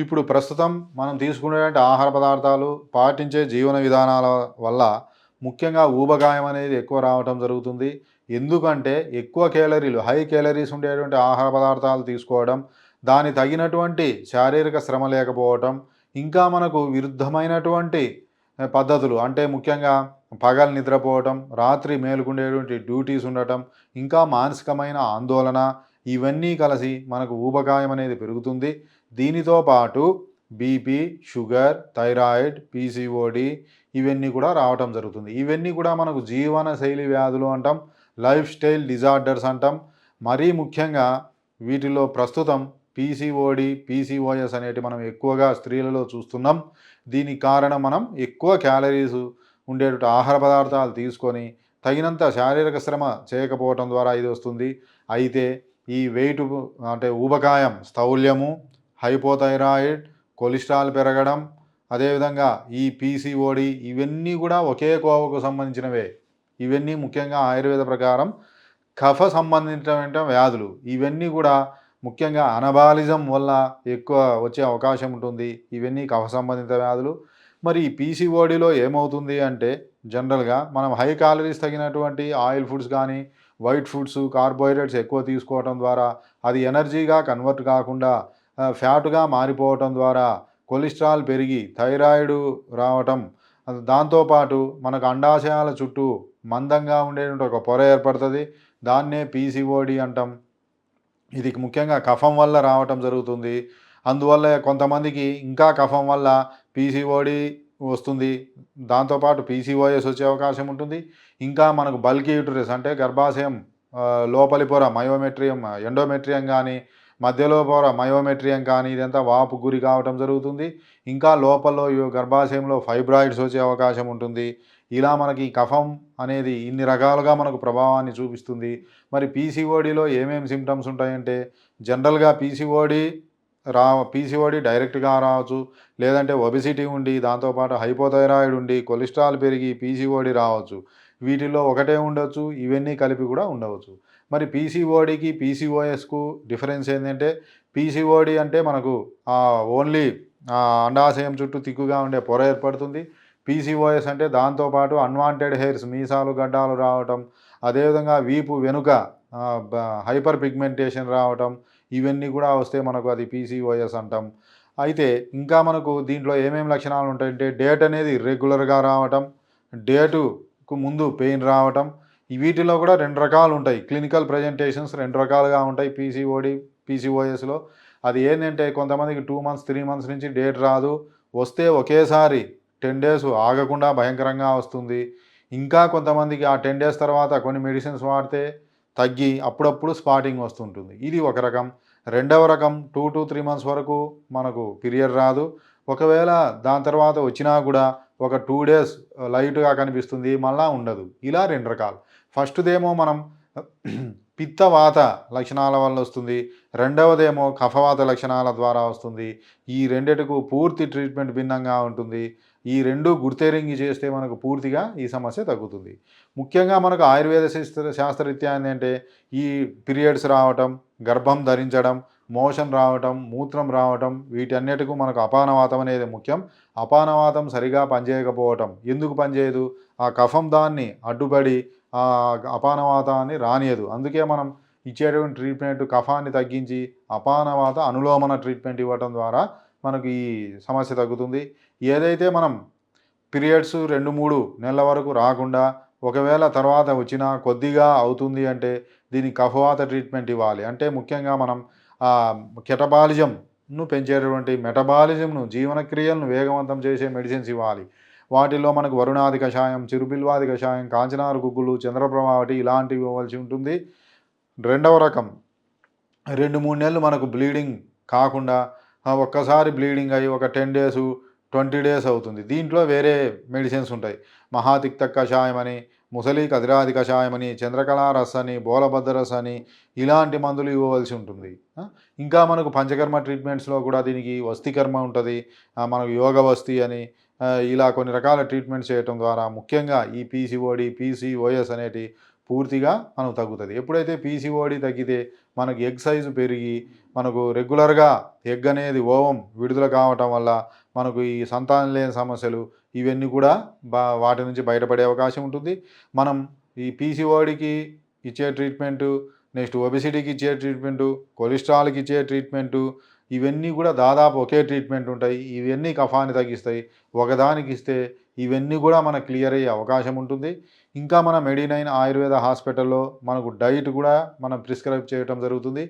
ఇప్పుడు ప్రస్తుతం మనం తీసుకునేటువంటి ఆహార పదార్థాలు పాటించే జీవన విధానాల వల్ల ముఖ్యంగా ఊబకాయం అనేది ఎక్కువ రావటం జరుగుతుంది. ఎందుకంటే ఎక్కువ కేలరీలు హై కేలరీస్ ఉండేటువంటి ఆహార పదార్థాలు తీసుకోవడం దాని తగినటువంటి శారీరక శ్రమ లేకపోవటం ఇంకా మనకు విరుద్ధమైనటువంటి పద్ధతులు అంటే ముఖ్యంగా పగలు నిద్రపోవటం రాత్రి మేలుకుండేటువంటి డ్యూటీస్ ఉండటం ఇంకా మానసికమైన ఆందోళన ఇవన్నీ కలిసి మనకు ఊబకాయం అనేది పెరుగుతుంది. దీనితో పాటు బీపీ షుగర్ థైరాయిడ్ పీసీఓడి ఇవన్నీ కూడా రావటం జరుగుతుంది. ఇవన్నీ కూడా మనకు జీవన శైలి వ్యాధులు అంటాం లైఫ్ స్టైల్ డిజార్డర్స్ అంటాం. మరీ ముఖ్యంగా వీటిలో ప్రస్తుతం పీసీఓడి పీసీఓఎస్ అనేటి మనం ఎక్కువగా స్త్రీలలో చూస్తున్నాం. దీనికి కారణం మనం ఎక్కువ క్యాలరీస్ ఉండేటువంటి ఆహార పదార్థాలు తీసుకొని తగినంత శారీరక శ్రమ చేయకపోవటం ద్వారా ఇది వస్తుంది. అయితే ఈ వెయిట్ అంటే ఊబకాయం స్థౌల్యము హైపోథైరాయిడ్ కొలెస్ట్రాల్ పెరగడం అదేవిధంగా ఈ పీసీఓడి ఇవన్నీ కూడా ఒకే కోవకు సంబంధించినవే. ఇవన్నీ ముఖ్యంగా ఆయుర్వేద ప్రకారం కఫ సంబంధించిన వ్యాధులు. ఇవన్నీ కూడా ముఖ్యంగా అనబాలిజం వల్ల ఎక్కువ వచ్చే అవకాశం ఉంటుంది. ఇవన్నీ కఫ సంబంధిత వ్యాధులు. మరి ఈ పీసీఓడిలో ఏమవుతుంది అంటే జనరల్గా మనం హై క్యాలరీస్ తగినటువంటి ఆయిల్ ఫుడ్స్ కానీ వైట్ ఫుడ్స్ కార్బోహైడ్రేట్స్ ఎక్కువ తీసుకోవడం ద్వారా అది ఎనర్జీగా కన్వర్ట్ కాకుండా ఫ్యాటుగా మారిపోవటం ద్వారా కొలెస్ట్రాల్ పెరిగి థైరాయిడ్ రావటం. దాంతోపాటు మనకు అండాశయాల చుట్టూ మందంగా ఉండేటువంటి ఒక పొర ఏర్పడుతుంది. దాన్నే పీసీఓడి అంటాం. ఇది ముఖ్యంగా కఫం వల్ల రావటం జరుగుతుంది. అందువల్ల కొంతమందికి ఇంకా కఫం వల్ల పీసీఓడి వస్తుంది. దాంతోపాటు పీసీఓఎస్ వచ్చే అవకాశం ఉంటుంది. ఇంకా మనకు బల్కీ యూటరస్ అంటే గర్భాశయం లోపలి పొర మయోమెట్రియం ఎండోమెట్రియం కానీ మధ్యలో పొర మయోమెట్రియం కానీ ఇదంతా వాపు గురి కావటం జరుగుతుంది. ఇంకా లోపల ఈ గర్భాశయంలో ఫైబ్రాయిడ్స్ వచ్చే అవకాశం ఉంటుంది. ఇలా మనకి ఈ కఫం అనేది ఇన్ని రకాలుగా మనకు ప్రభావాన్ని చూపిస్తుంది. మరి పీసీఓడిలో ఏమేమి సిమ్టమ్స్ ఉంటాయంటే జనరల్గా పీసీఓడి రా పీసీఓడి డైరెక్ట్గా రావచ్చు. లేదంటే ఒబిసిటీ ఉండి దాంతోపాటు హైపోథైరాయిడ్ ఉండి కొలెస్ట్రాల్ పెరిగి పీసీఓడి రావచ్చు. వీటిలో ఒకటే ఉండొచ్చు ఇవన్నీ కలిపి కూడా ఉండవచ్చు. మరి పీసీఓడికి పీసీఓఎస్కు డిఫరెన్స్ ఏంటంటే పీసీఓడి అంటే మనకు ఓన్లీ అండాశయం చుట్టూ తిక్కుగా ఉండే పొర ఏర్పడుతుంది. పీసీఓఎస్ అంటే దాంతోపాటు అన్వాంటెడ్ హెయిర్స్ మీసాలు గడ్డాలు రావటం అదేవిధంగా వీపు వెనుక హైపర్ పిగ్మెంటేషన్ రావటం ఇవన్నీ కూడా వస్తే మనకు అది పీసీఓఎస్ అంటాం. అయితే ఇంకా మనకు దీంట్లో ఏమేమి లక్షణాలు ఉంటాయంటే డేట్ అనేది ఇర్రెగ్యులర్గా రావటం డేటు ముందు పెయిన్ రావటం ఈ వీటిలో కూడా రెండు రకాలు ఉంటాయి. క్లినికల్ ప్రజెంటేషన్స్ రెండు రకాలుగా ఉంటాయి పీసీఓడి పీసీఓఎస్లో అది ఏంటంటే కొంతమందికి టూ మంత్స్ త్రీ మంత్స్ నుంచి డేట్ రాదు. వస్తే ఒకేసారి టెన్ డేస్ ఆగకుండా భయంకరంగా వస్తుంది. ఇంకా కొంతమందికి ఆ టెన్ డేస్ తర్వాత కొన్ని మెడిసిన్స్ వాడితే తగ్గి అప్పుడప్పుడు స్పాటింగ్ వస్తుంటుంది. ఇది ఒక రకం. రెండవ రకం టూ టు త్రీ మంత్స్ వరకు మనకు పీరియడ్ రాదు. ఒకవేళ దాని తర్వాత వచ్చినా కూడా ఒక టూ డేస్ లైట్గా కనిపిస్తుంది మళ్ళా ఉండదు. ఇలా రెండు రకాలు. ఫస్ట్దేమో మనం పిత్తవాత లక్షణాల వల్ల వస్తుంది. రెండవదేమో కఫవాత లక్షణాల ద్వారా వస్తుంది. ఈ రెండిటికు పూర్తి ట్రీట్మెంట్ భిన్నంగా ఉంటుంది. ఈ రెండు గుర్తెరింగి చేస్తే మనకు పూర్తిగా ఈ సమస్య తగ్గుతుంది. ముఖ్యంగా మనకు ఆయుర్వేద శాస్త్ర శాస్త్రరీత్యా ఏంటంటే ఈ పీరియడ్స్ రావటం గర్భం ధరించడం మోషన్ రావటం మూత్రం రావటం వీటన్నిటికీ మనకు అపానవాతం అనేది ముఖ్యం. అపానవాతం సరిగా పనిచేయకపోవటం. ఎందుకు పనిచేయదు? ఆ కఫం దాన్ని అడ్డుపడి ఆ అపానవాతాన్ని రానియదు. అందుకే మనం ఇచ్చేటువంటి ట్రీట్మెంట్ కఫాన్ని తగ్గించి అపానవాత అనులోమన ట్రీట్మెంట్ ఇవ్వటం ద్వారా మనకు ఈ సమస్య తగ్గుతుంది. ఏదైతే మనం పీరియడ్స్ రెండు మూడు నెలల వరకు రాకుండా ఒకవేళ తర్వాత వచ్చినా కొద్దిగా అవుతుంది అంటే దీనికి కఫవాత ట్రీట్మెంట్ ఇవ్వాలి. అంటే ముఖ్యంగా మనం కెటబాలిజంను పెంచేటటువంటి మెటబాలిజంను జీవనక్రియలను వేగవంతం చేసే మెడిసిన్స్ ఇవ్వాలి. వాటిల్లో మనకు వరుణాది కషాయం చిరుబిల్వాది కషాయం కాంచనార గుగ్గులు చంద్రప్రభావటి ఇలాంటివి ఇవ్వాల్సి ఉంటుంది. రెండవ రకం రెండు మూడు నెలలు మనకు బ్లీడింగ్ కాకుండా ఒక్కసారి బ్లీడింగ్ అయ్యి ఒక టెన్ డేస్ ట్వంటీ డేస్ అవుతుంది. దీంట్లో వేరే మెడిసిన్స్ ఉంటాయి. మహాతిక్త కషాయం అని ముసలి కదిరాది కషాయమని చంద్రకళారసని చంద్రకళా ఇలాంటి మందులు ఇవ్వవలసి ఉంటుంది. ఇంకా మనకు పంచకర్మ ట్రీట్మెంట్స్లో కూడా దీనికి వస్తికర్మ ఉంటుంది. మనకు యోగ వస్తి అని ఇలా కొన్ని రకాల ట్రీట్మెంట్స్ చేయటం ద్వారా ముఖ్యంగా ఈ పీసీఓడి పీసీఓఎస్ అనేటి పూర్తిగా మనకు తగ్గుతుంది. ఎప్పుడైతే పీసీఓడి తగ్గితే మనకు ఎగ్ సైజు పెరిగి మనకు రెగ్యులర్గా ఎగ్ అనేది ఓవం విడుదల కావటం వల్ల మనకు ఈ సంతానం లేని సమస్యలు ఇవన్నీ కూడా బా వాటి నుంచి బయటపడే అవకాశం ఉంటుంది. మనం ఈ పీసీఓడికి ఇచ్చే ట్రీట్మెంటు నెక్స్ట్ ఒబిసిటీకి ఇచ్చే ట్రీట్మెంటు కొలెస్ట్రాల్కి ఇచ్చే ట్రీట్మెంటు ఇవన్నీ కూడా దాదాపు ఒకే ట్రీట్మెంట్ ఉంటాయి. ఇవన్నీ కఫాన్ని తగ్గిస్తాయి. ఒకదానికి ఇస్తే ఇవన్నీ కూడా మనకు క్లియర్ అయ్యే అవకాశం ఉంటుంది. ఇంకా మన మెడినైన్ ఆయుర్వేద హాస్పిటల్లో మనకు డైట్ కూడా మనం ప్రిస్క్రైబ్ చేయటం జరుగుతుంది.